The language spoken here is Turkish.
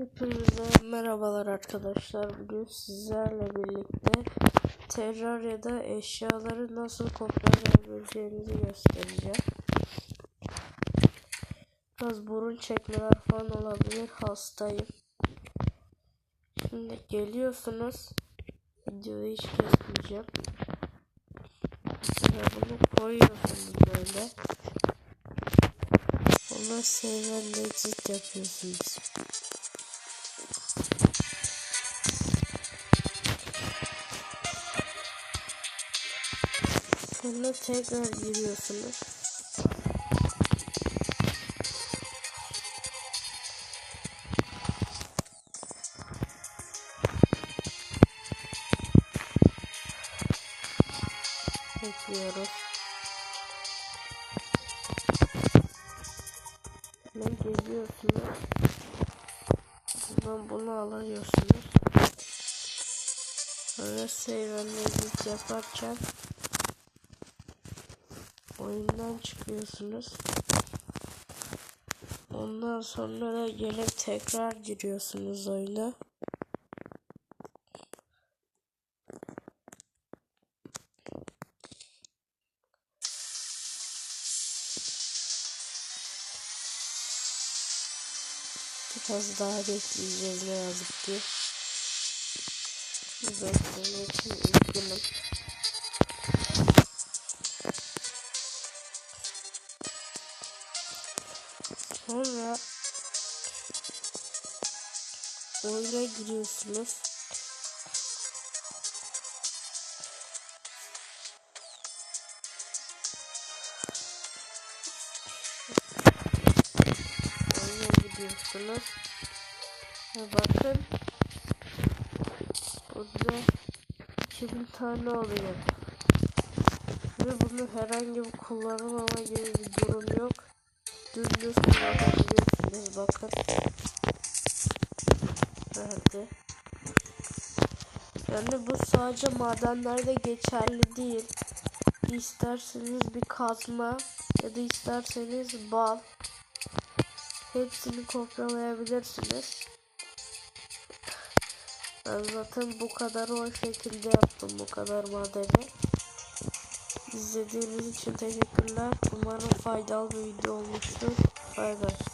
Hepinize merhabalar arkadaşlar. Bugün sizlerle birlikte Terraria'da eşyaları nasıl kopyalayabileceğinizi göstereceğim. Biraz burun çekmeler falan olabilir. Hastayım. Şimdi geliyorsunuz. Videoyu hiç kesmeyeceğim. Ve bunu koyuyorsunuz böyle. Ona save and exit yapıyorsunuz. Sonra tekrar giriyorsunuz. Bekliyoruz. Ne geliyorsunuz? Buradan bunu alıyorsunuz. Sonra save and yaparken oyundan çıkıyorsunuz. Ondan sonra da gelip tekrar giriyorsunuz oyuna. Biraz daha bekleyeceğiz ne yazık ki. Bekleme için üzgünüm. Sonra oyuna giriyorsunuz. Oyuna gidiyorsunuz. Ve bakın burada 2000 tane oluyor. Ve bunu herhangi bir kullanılmama gibi bir durum yok. Dümdüz kullanabilirsiniz bakın. Nerede? Yani bu sadece madenlerde geçerli değil. İsterseniz bir kazma ya da isterseniz bal hepsini kopyalayabilirsiniz. Ben zaten bu kadar o şekilde yaptım bu kadar madeni. İzlediğiniz için teşekkürler. Umarım faydalı bir video olmuştur. Bay bay.